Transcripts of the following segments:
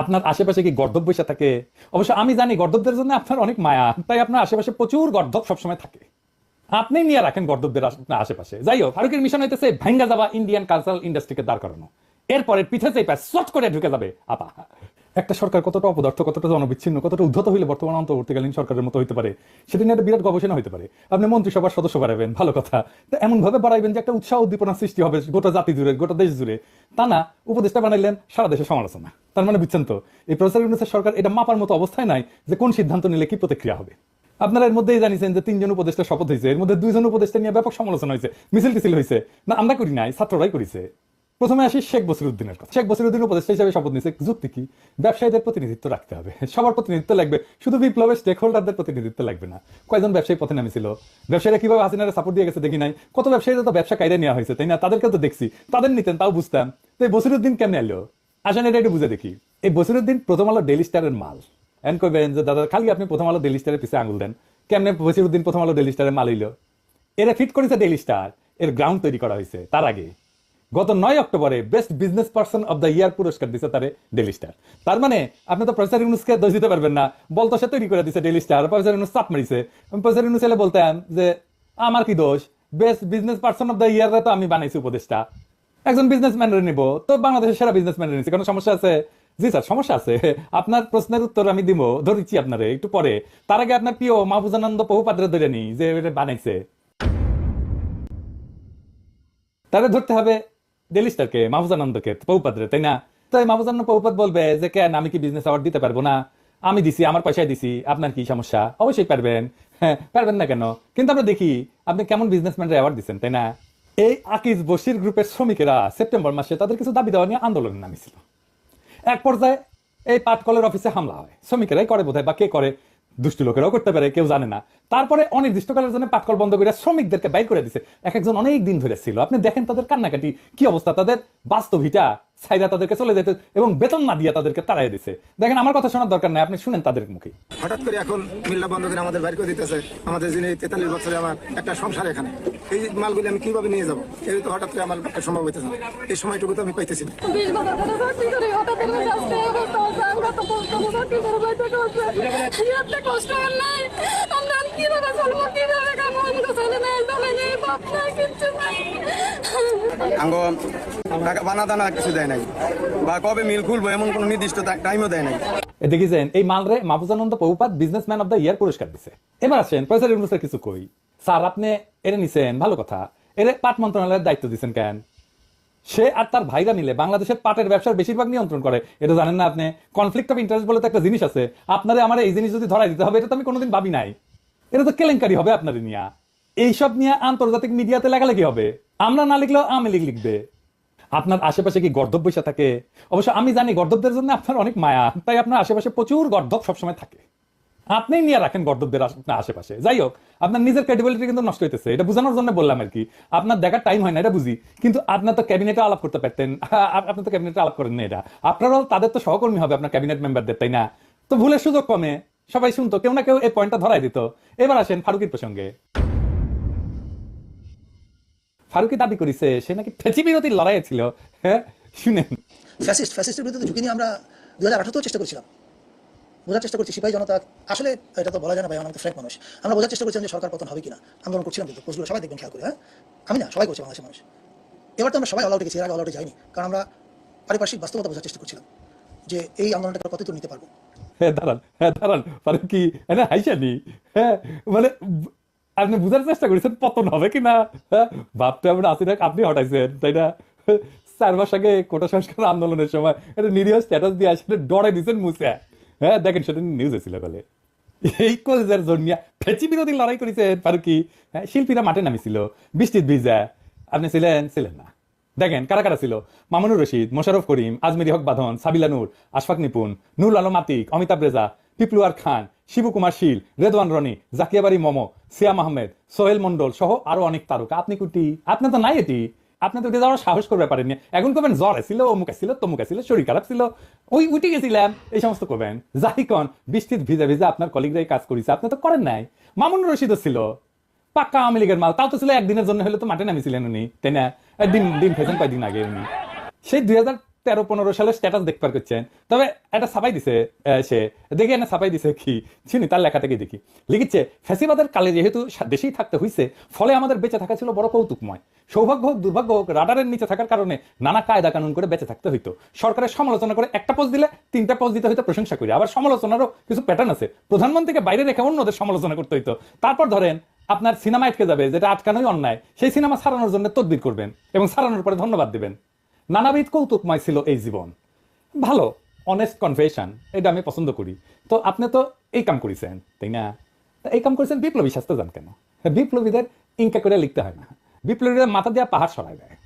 আপনার আশেপাশে কি গর্দব বসে থাকে? অবশ্য আমি জানি গর্দবদের জন্য আপনার অনেক মায়া, তাই আপনার আশেপাশে প্রচুর গর্দব সবসময় থাকে। আপনি নিয়ে রাখেন গর্দবদের আশেপাশে। যাই হোক ফারুকের মিশন হইতেছে? ভেঙ্গা যাবা ইন্ডিয়ান কালচারাল ইন্ডাস্ট্রিকে দাঁড় করানো। এরপরে পিঠে চেপে সট করে ঢুকে যাবে, আপা। একটা সরকার কতটা অপদার্থ, কতটা জনবিচ্ছিন্ন, কতটা উদ্ধত হইলে বর্তমান অন্তর্বর্তীকালীন সরকারের মতো হইতে পারে? সেটা নিয়ে একটা বিরাট গবেষণা হইতে পারে। আপনি মন্ত্রিসভার সদস্য বাড়াবেন, ভালো কথা। তো এমন ভাবে বাড়াইবেন যে একটা উৎসাহ উদ্দীপনা সৃষ্টি হবে গোটা জাতি জুড়ে, গোটা দেশ জুড়ে। তা না, উপদেষ্টা বানাইলেন, সারা দেশে সমালোচনা। তার মানে বুঝছেন তো, এই প্রফেসর ইউনুসের সরকার এটা মাপার মতো অবস্থায় নাই যে কোন সিদ্ধান্ত নিলে কি প্রতিক্রিয়া হবে। আপনারা এর মধ্যেই জানিয়েছেন যে তিনজন উপদেষ্টা শপথ হয়েছে এর মধ্যে দুইজন উপদেষ্টা নিয়ে ব্যাপক সমালোচনা হয়েছে মিছিল টিছিল হয়েছে না, আমরা করি নাই, ছাত্ররাই করেছে। প্রথমে আসি শেখ বসিরুদ্দিনের কথা। শেখ বসিরুদ্দিন উপদেষ্টা হিসেবে শপথ নিয়েছে। যুক্তি কি? ব্যবসায়ীদের প্রতিনিধিত্ব রাখতে হবে। সবার প্রতিনিধিত্ব লাগবে। শুধু বিপ্লবের স্টেক হোল্ডারদের প্রতিনিধিত্ব লাগবে না। কয়জন ব্যবসায়ী পথে নামেছিল? ব্যবসায়ীরা কীভাবে হাসিনারে সাপোর্ট দিয়ে গেছে দেখি নাই। কত ব্যবসায়ীরা তো ব্যবসা কাইরে নেওয়া হয়েছে, তাই না? তাদেরকে তো দেখছি। তাদের নিতেন, তাও বুঝতাম। তো এই বসিরুদ্দিন কেমনে এলো? আসেন, এটা একটু বুঝে দেখি। এই বসিরুদ্দিন প্রথম আলো ডেলি স্টারের মাল। এন কইবেন যে, দাদা, খালি আপনি প্রথম আলো ডেলি স্টারের পিছিয়ে আঙুল দেন। কেমনে বসিরুদ্দিন প্রথম আলো ডেলি স্টারের মাল হইল? এরা ফিট করেছে ডেলি স্টার এর গ্রাউন্ড তৈরি করা হয়েছে, তার আগে। গত নয় অক্টোবরে best business person of the year পুরস্কার দিছে তারে ডেলি স্টার। তার মানে আপনি তো প্রফেসর ইউনুসকে দোষ দিতে পারবেন না। বলতো সে তৈরি করে দিছে ডেলি স্টার। প্রফেসর ইউনুস চাপ মারিছে। প্রফেসর ইউনুস এলে বলতেন যে, আমার কি দোষ? Best business person of the year তো আমি বানাইছি উপদেশটা একজন বিজনেসম্যান নিব। তো বাংলাদেশের সেরা বিজনেসম্যান নিচ্ছে কোনো সমস্যা আছে? জি স্যার, সমস্যা আছে। আপনার প্রশ্নের উত্তর আমি দিব। ধরেছি আপনারে একটু পরে। তার আগে আপনার প্রিয় মাহবুজানন্দ বহুপাত্রে ধরে নি যে বানাইছে। তাহলে ধরতে হবে ডেলি স্টারকে মাহবুজানন্দকে পৌপাত্রে তাই না? তাই মাহবুজানন্দ পৌপাত বলবে যে, কেন আমি কি বিজনেস অ্যাওয়ার্ড দিতে পারব না? আমি দিছি, আমার পয়সায় দিছি, আপনার কি সমস্যা? অবশ্যই পারবেন। হ্যাঁ পারবেন না কেন? কিন্তু আমরা দেখি, আপনি কেমন বিজনেসম্যানরা অ্যাওয়ার্ড দিচ্ছেন তাই না? এই আকিজ বসির গ্রুপের শ্রমিকেরা সেপ্টেম্বর মাসে তাদের কিছু দাবি দেওয়া নিয়ে আন্দোলনে নামিছিল। এক পর্যায়ে এই পাটকলের অফিসে হামলা হয়। শ্রমিকেরাই করে বোধহয় বা কে করে? দুষ্টু লোকেরাও করতে পারে, কেউ জানে না। তারপরে অনির্দিষ্টকালের জন্য পাটকল বন্ধ করে শ্রমিকদেরকে বাইর করে দিছে। এক একজন অনেক দিন ধরে ছিল। আপনি দেখেন তাদের কান্নাকাটি, কি অবস্থা? তাদের বাস্তবিটা সাইরা তাদেরকে চলে যেতে এবং বেতন না দিয়ে তাদেরকে তাড়াই দিছে। দেখেন আমার কথা শোনার দরকার নাই আপনি শুনেন তাদের মুখে। হঠাৎ করে এখন মিল্লা বন্ধ করে আমাদের বাইর করে দিতেছে আমাদের যিনি তেতাল্লিশ বছরে আমার একটা সংসার এখানে। এই মালগুলি আমি কীভাবে নিয়ে যাব? এই তো হঠাৎ করে আমার পক্ষে সম্ভব হইতেছে না। এই সময়টুকু তো আমি পাইতেছি না। কীভাবে বানা দানা কিছু দেয় নাই। বা কবে মিল খুলবো এমন নির্দিষ্ট টাইমও দেয় নাই। এই মালরে মাহবুজানন্দ পৌপাত বিজনেসম্যান অফ দ্য ইয়ার পুরস্কার দিছে। এবার আসেন প্রফেসর কিছু কই। স্যার, আপনি নিছেন, ভালো কথা। এরে পাট মন্ত্রণালয়ের দায়িত্ব কেন? সে আর তার ভাইরা মিলে বাংলাদেশের পাটের ব্যবসার বেশিরভাগ নিয়ন্ত্রণ করে। এটা জানেন না আপনি? কনফ্লিক্ট অফ ইন্টারেস্ট বলে তো একটা জিনিস আছে। আপনারে আমার এই জিনিস যদি ধরাই দিতে হবে, এটা তো আমি কোনোদিন ভাবি নাই। এটা তো কেলেঙ্কারি হবে আপনার নিয়ে। এইসব নিয়ে আন্তর্জাতিক মিডিয়াতে লেখালেখি হবে। আমরা না লিখলেও আমি লিখ লিখবে। আপনার আশেপাশে কি গর্দব বসে থাকে? অবশ্য আমি জানি গর্দবদের জন্য আপনার অনেক মায়া, তাই আপনার আশেপাশে প্রচুর গর্দব সবসময় থাকে। আপনি নিয়ে রাখেন গর্দবদের আপনার আশেপাশে। যাই হোক, আপনার নিজের ক্রেডিবিলিটি কিন্তু নষ্ট হইতেছে। এটা বোঝানোর জন্য বললাম আর কি। আপনার দেখার টাইম হয় না, এটা বুঝি। কিন্তু আপনার তো ক্যাবিনেটে আলাপ করতে পারতেন। আ- আপনি তো ক্যাবিনেটে আলাপ করেন না এটা। আপনারাও তাদের তো সহকর্মী হবে আপনার ক্যাবিনেট মেম্বারদের তাই না? তো ভুলের সুযোগ কমে। সবাই শুনতো, কেউ না কেউ এই পয়েন্টটা ধরাই দিত। এবার আসেন ফারুকির প্রসঙ্গে। ফারুকি দাবি করেছে সে নাকি ফেঁচি বিরতির লড়াইয়ে ছিল। হ্যাঁ শুনেন। ফ্যাসিস্ট ফ্যাসিস্টের বিরুদ্ধে ঝুঁকি নিয়ে আমরা দু হাজার আঠারোতেও চেষ্টা করেছিলাম। বোঝার চেষ্টা করছি সিপাহী জনতা আসলে এটা তো বলা যায় না ভাই আমাদের ফ্র্যাঙ্ক মানুষ। আমরা বোঝার চেষ্টা করছিলাম যে সরকার পতন হবে কিনা। আন্দোলন করছিলাম কিন্তু পোস্টগুলো সবাই দেখবেন খেয়াল করে হ্যাঁ? আমি না সবাই করছে বাংলাদেশের মানুষ। এবার তো আমরা সবাই অল আউটে গেছি এর আগে অল আউটে যাইনি কারণ আমরা পারিপার্শ্বিক বাস্তবতা বোঝার চেষ্টা করছিলাম যে এই আন্দোলনটা কত নিতে পারব। হ্যাঁ দাঁড়ান হ্যাঁ দাঁড়ান কি হ্যাঁ হাইসানি হ্যাঁ মানে আপনি বুঝার চেষ্টা করেছেন পতন হবে কিনা হ্যাঁ? ভাবতে আমরা আসি না আপনি হটাইছেন, তাই না? চার মাস আগে কোটা সংস্কার আন্দোলনের সময় একটা নিরীহ স্ট্যাটাস দিয়ে আসলে ডরে দিয়েছেন মুসে। হ্যাঁ দেখেন সেটা নিউজ ছিল বলে এই কলেজের জন্য বিরোধী লড়াই করেছেন ফারুকি। হ্যাঁ শিল্পীরা মাঠে নামিছিল, বৃষ্টির ভিজা। আপনি ছিলেন ছিলেন না। দেখেন, কারা কারা ছিল? মামুনুর রশিদ মোশারফ করিম, আজমেরি হক বাঁধন, সাবিলা নূর, আশফাক নিপুন নুর আলম আতিক, অমিতাভ রেজা পিপলুয়ার খান। শিবু কুমার শীল, রেদওয়ান রনি, জাকিয়াবাড়ি মমো, সিয়াম আহমেদ, সোহেল মন্ডল সহ আরও অনেক তারকা। আপনি কুটি? আপনি তো নাই এটি। আপনি তো উঠে যাওয়ার সাহস করবে পারেননি এখন করবেন জ্বর ছিল অমুক ছিল তমুক ছিল শরীর খারাপ ছিল। ওই উঠে গেছিলাম, এই সমস্ত করবেন যাই কন, বৃষ্টির ভিজা ভিজা আপনার কলিগরাই কাজ করেছে, আপনি তো করেন নাই। মামুন রশিদও ছিল। পাক্কা আওয়ামী লীগের মাল, তাও তো ছিল একদিনের জন্য, হলে তো মাঠে নামিছিলেন উনি, তাই না? দিন দিন ফেছেন কয়েকদিন আগে উনি। সেই দুই হাজার তেরো পনেরো সালের স্ট্যাটাস দেখবার করছেন। তবে একটা ছাপাই দিছে সে। দেখি না ছাপাই দিছে কি? চিনি, তার লেখা থেকে দেখি? লিখিচ্ছে ফ্যাসিবাদের কালে যেহেতু দেশেই থাকতে হয়েছে ফলে আমাদের বেঁচে থাকা ছিল বড় কৌতুকময়। সৌভাগ্য হোক, দুর্ভাগ্য হোক, রাডারের নিচে থাকার কারণে নানা কায়দা কানুন করে বেঁচে থাকতে হইতো। সরকারের সমালোচনা করে একটা পোস্ট দিলে তিনটা পোস্ট দিতে হইতো প্রশংসা করে। আবার সমালোচনারও কিছু প্যাটার্ন আছে। প্রধানমন্ত্রীকে বাইরে রেখে অন্যদের সমালোচনা করতে হইতো। তারপর ধরেন, আপনার সিনেমা আটকে যাবে, যেটা আটকানোই অন্যায়। সেই সিনেমা সারানোর জন্য তদবির করবেন এবং সারানোর পরে ধন্যবাদ দিবেন। নানাবিধ কৌতুকময় ছিল এই জীবন। ভালো অনেস্ট কনফেশন এটা আমি পছন্দ করি। তো আপনি তো এই কাম করেছেন, তাই না? এই কাম করেছেন বিপ্লবী শাস্ত্র যান কেন? বিপ্লবীদের ইনকা করে লিখতে হয় না। বিপ্লবীদের মাথা দেওয়া পাহাড় সরাই দেয়।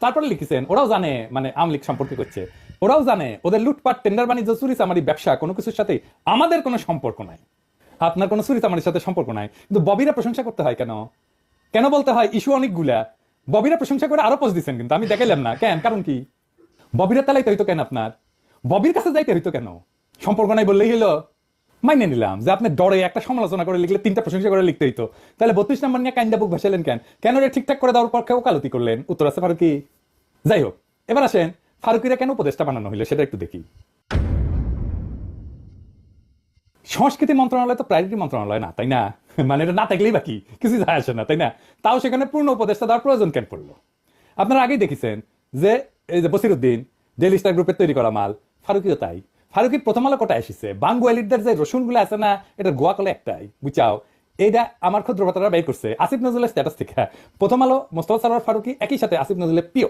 তারপরে লিখেছেন, ওরাও জানে মানে আওয়ামী লীগ সম্পর্কে করছে, ওরাও জানে ওদের লুটপাট টেন্ডার বাণিজ্য, চুরি চামারি, ব্যবসা কোনো কিছুর সাথে আমাদের কোনো সম্পর্ক নাই। আপনার কোনো চুরি চামারির সাথে সম্পর্ক নাই। কিন্তু ববিরা প্রশংসা করতে হয় কেন? কেন বলতে হয়, ইস্যু অনেকগুলা ববিরা প্রশংসা করে আরও পোস্ট দিচ্ছেন কিন্তু, আমি দেখাইলাম না। কেন? কারণ কি? ববিরা তালাইতে হইতো কেন আপনার? ববির কাছে যাইতে হইতো কেন? সম্পর্ক নাই বললেই হলো, মাইনে নিলাম যে আপনি ডরে একটা সমালোচনা করে লিখলে তিনটা প্রশংসা করে লিখতে হইতো। তাহলে বত্রিশ নম্বর নিয়ে কাইন্দা বুক ভাসালেন কেন? কেন রে ঠিকঠাক করে দেওয়ার পর কেউ কালতি করলেন? উত্তর আছে ফারুকি। যাই হোক, এবার আসেন, ফারুকিরা কেন উপদেশটা বানানো হইল সেটা একটু দেখি। সংস্কৃতি মন্ত্রণালয় তো প্রায়োরিটি মন্ত্রণালয় না, তাই না? মানে এটা না থাকলেই বাকি কিছু যায় আসে না, তাই না? তাও সেখানে পূর্ণ উপদেষ্টা দেওয়ার প্রয়োজন কেন পড়ল? আপনারা আগেই দেখেছেন যে এই যে বসিরুদ্দিন ডেলি স্টার গ্রুপের তৈরি করা মাল, ফারুকিও তাই। ফারুকি প্রথম আলো কোটা এসেছে? বাঙ্গু এলিটদের যে রসুনগুলো আছে না, এটা গোয়া কলে একটাই, বুঝাও। এইটা আমার ক্ষুদ্র ভাতারা বের করছে, আসিফ নজরুলের স্ট্যাটাস থেকে। প্রথম আলো মোস্তফা সারোয়ার ফারুকি, একই সাথে আসিফ নজরুলের প্রিয়।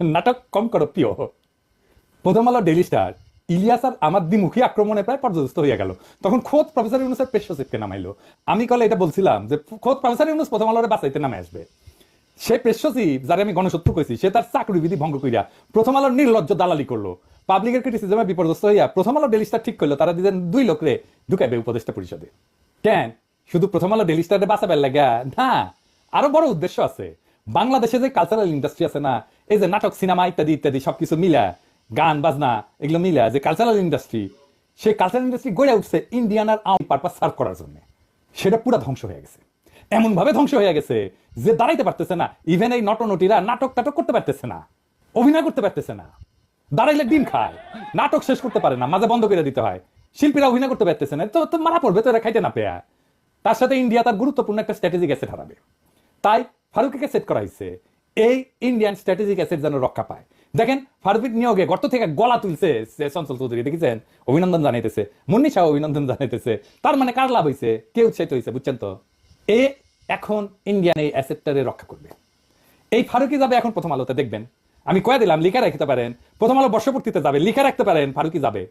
নাটক কম করো প্রিয়। প্রথম আলো ডেলি স্টার ইলিয়াস আর আমার দ্বিমুখী আক্রমণে প্রায় পর্যদস্ত হয়ে গেল। তখন খোদ প্রফেসর ইউনুসের পেশ সচিবকে নামাইলো। আমি কলে এটা বলছিলাম যে, খোদ প্রফেসর ইউনুস প্রথম আলোরে বাঁচাইতে নামে আসবে। সে পেশ সচিব যারা আমি গণশত্রু কইছি, সে তার চাকরি বিধি ভঙ্গ কইরা প্রথম আলোর নির্লজ্জ দালালি করল। পাবলিকের ক্রিটিসিজমে বিপর্যস্ত হইয়া প্রথম আলো ডেলি স্টার ঠিক করল, তারা দিলেন দুই লোকরে ঢুকাইবে উপদেষ্টা পরিষদে। কেন? শুধু প্রথম আলো ডেলি স্টারে বাঁচাবার লাগা না, আরও বড় উদ্দেশ্য আছে। বাংলাদেশে যে কালচারাল ইন্ডাস্ট্রি আছে না, এই যে নাটক সিনেমা ইত্যাদি ইত্যাদি, সবকিছু মিলা গান, বাজনা, এগুলো মিলা যে কালচারাল ইন্ডাস্ট্রি সেই কালচারাল ইন্ডাস্ট্রি গড়ে উঠছে ইন্ডিয়ান আর আওয়ামী পারপাস সার্ভ করার জন্য। সেটা পুরো ধ্বংস হয়ে গেছে। এমন ভাবে ধ্বংস হয়ে গেছে যে দাঁড়াইতে পারতেছে না। ইভেন এই নটনটিরা নাটক টাটক করতে পারতেছে না। অভিনয় করতে পারতেছে না। দাঁড়াইলে ডিম খায়। নাটক শেষ করতে পারে না। মাঝে বন্ধ করে দিতে হয়। শিল্পীরা অভিনয় করতে পারতেছে না। তো তো মারা পড়বে, তো এরা খাইতে না পেয়া। তার সাথে ইন্ডিয়া তার গুরুত্বপূর্ণ একটা স্ট্র্যাটেজিক অ্যাসেট হারাবে। তাই ফারুকিকে সেট করা হয়েছে। এই ইন্ডিয়ান স্ট্র্যাটেজিক অ্যাসেট যেন রক্ষা পায়। দেখেন ফারুকির নিয়োগে গর্ত থেকে গলা তুলছে চঞ্চল চৌধুরী, দেখেছেন? অভিনন্দন জানাইতেছে। মুন্নি শাহ অভিনন্দন জানাইতেছে। তার মানে কার লাভ হয়েছে কে উৎসাহিত হয়েছে বুঝছেন তো? এ এখন ইন্ডিয়ান এই অ্যাসেটটারে রক্ষা করবে। এই ফারুকি যাবে এখন প্রথম আলোতে, দেখবেন। আমি কয়ে দিলাম, লিখে রাখতে পারেন। প্রথম আলো বর্ষপূর্তিতে যাবে, লিখে রাখতে পারেন ফারুকি যাবে।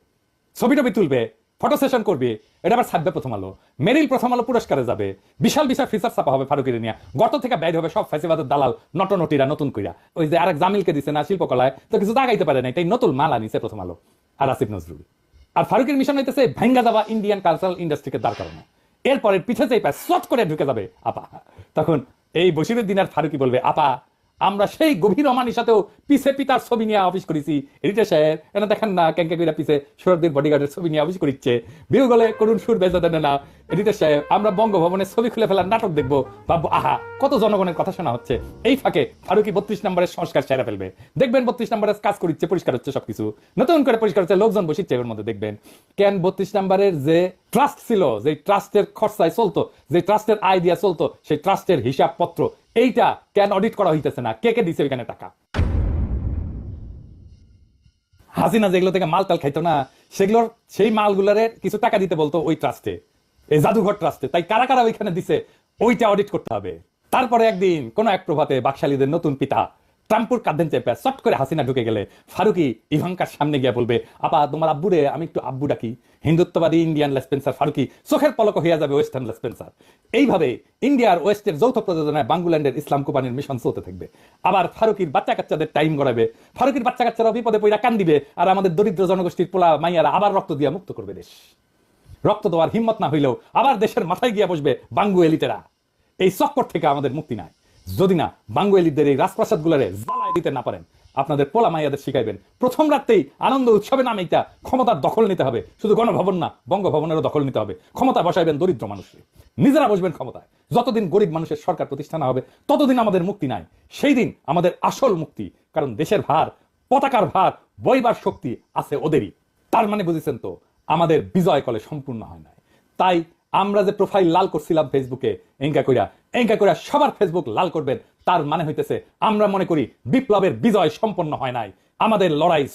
ছবি টবি তুলবে। ফটো সেশন করবে, এটা আবার ছাপবে প্রথম আলো। মেরিল প্রথম আলো পুরস্কারে যাবে। বিশাল বিশাল ফিচার ছাপা হবে ফারুকির নিয়ে। গত থেকে ব্যয় হবে সব ফেসিবাদের দালাল, নটনটিরা, নতুন কইরা। ওই যে আরেক জামিলকে দিছে না, শিল্পকলায়, তো কিছু দাগাইতে পারে না এটাই নতুন মাল আনিছে প্রথম আলো। আর আসিফ নজরুল। আর ফারুকের মিশন হইতেছে ভাঙ্গা যাওয়া ইন্ডিয়ান কালচারাল ইন্ডাস্ট্রিকে দাঁড় করানো। এরপরে পিছে পায় শট করে ঢুকে যাবে, আপা। তখন এই বসিরের দিন আর ফারুকি বলবে, আপা আমরা সেই গভীর অমানির সাথেও পিছে পিতার ছবি নিয়ে অফিস করেছি। এডিটে সাহেব এটা দেখেন না ক্যাঙ্কা কইরা পিছে সৌরভদের বডিগার্ডের ছবি নিয়ে অফিস করিচ্ছে। বিউ গলে করুন সুর বেজা দেন না। এডিটর সাহেব, আমরা বঙ্গভবনের ছবি খুলে ফেলার নাটক দেখব। ভাববো, আহা, কত জনগণের কথা শোনা হচ্ছে। এই ফাঁকে ফারুকি বত্রিশ নম্বরের সংস্কার সেরা ফেলবে। দেখবেন বত্রিশ নম্বরের কাজ করিচ্ছে, পরিষ্কার হচ্ছে সবকিছু। নতুন করে পরিষ্কার হচ্ছে, লোকজন বসিচ্ছে এর মধ্যে, দেখবেন। কেন বত্রিশ নম্বরের যে ট্রাস্ট ছিল, যে ট্রাস্টের খরচায় চলতো, যে ট্রাস্টের আয় দিয়া চলতো, সেই ট্রাস্টের হিসাবপত্র এইটা কেন অডিট করা হইতেছে না? কে কে দিছে ওইখানে টাকা? হাসিনা যেগুলো থেকে মাল তাল খাইতো না, সেগুলোর সেই মালগুলারে কিছু টাকা দিতে বলতো ওই ট্রাস্টে এই জাদুঘর ট্রাস্টে তাই কারা কারা ওইখানে দিছে, ওইটা অডিট করতে হবে। তারপরে একদিন কোন এক প্রভাতে বাকশালীদের নতুন পিতা ট্রাম্পুর কাঁদেন চেপে চট করে হাসিনা ঢুকে গেলে ফারুকি ইভাঙ্কার সামনে গিয়ে বলবে, আপা, তোমার আব্বুরে আমি একটু আব্বু ডাকি। হিন্দুত্ববাদী ইন্ডিয়ান লেসপেন্সার ফারুকি চোখের পলক হয়ে যাবে ওয়েস্টার্ন লেসপেন্সার। এইভাবে ইন্ডিয়ার ওয়েস্টের যৌথ প্রযোজনায় বাঙ্গুল্যান্ডের ইসলাম কোম্পানির মিশন চলতে থাকবে। আবার ফারুকির বাচ্চা কাচ্চাদের টাইম গড়াবে। ফারুকির বাচ্চা কাচ্চারা বিপদে পইরা কান দিবে আর আমাদের দরিদ্র জনগোষ্ঠীর পোলা মাইয়ারা আবার রক্ত দিয়া মুক্ত করবে দেশ। রক্ত দেওয়ার হিম্মত না হইলেও আবার দেশের মাথায় গিয়া বসবে বাঙ্গু এলিটেরা। এই চক্কর থেকে আমাদের মুক্তি নাই। যদি না বাঙ্গু এলিটদের এই রাজপ্রাসাদ গুলারে জ্বালায় দিতে না পারেন, আপনাদের পোলা মাইয়াদের শিখাইবেন। প্রথম রাতেই আনন্দ উৎসবে নামে এটা ক্ষমতার দখল নিতে হবে। শুধু গণভবন না, বঙ্গভবনেরও দখল নিতে হবে। ক্ষমতা বসাইবেন দরিদ্র মানুষকে। নিজেরা বসবেন ক্ষমতায়। যতদিন গরিব মানুষের সরকার প্রতিষ্ঠা না হবে, ততদিন আমাদের মুক্তি নাই। সেই দিন আমাদের আসল মুক্তি, কারণ দেশের ভার, পতাকার ভার, বইবার শক্তি আছে ওদেরই। তার মানে বুঝেছেন তো, আমাদের বিজয় কলে সম্পূর্ণ হয় নাই। তাই আমরা যে প্রোফাইল লাল করছিলাম ফেসবুকে এঙ্কা কইরা এঙ্কা করে সবার ফেসবুক লাল করবেন, তার মানে হইতেছে আমরা মনে করি বিপ্লবের বিজয় সম্পন্ন হয় নাই। আমাদের লড়াই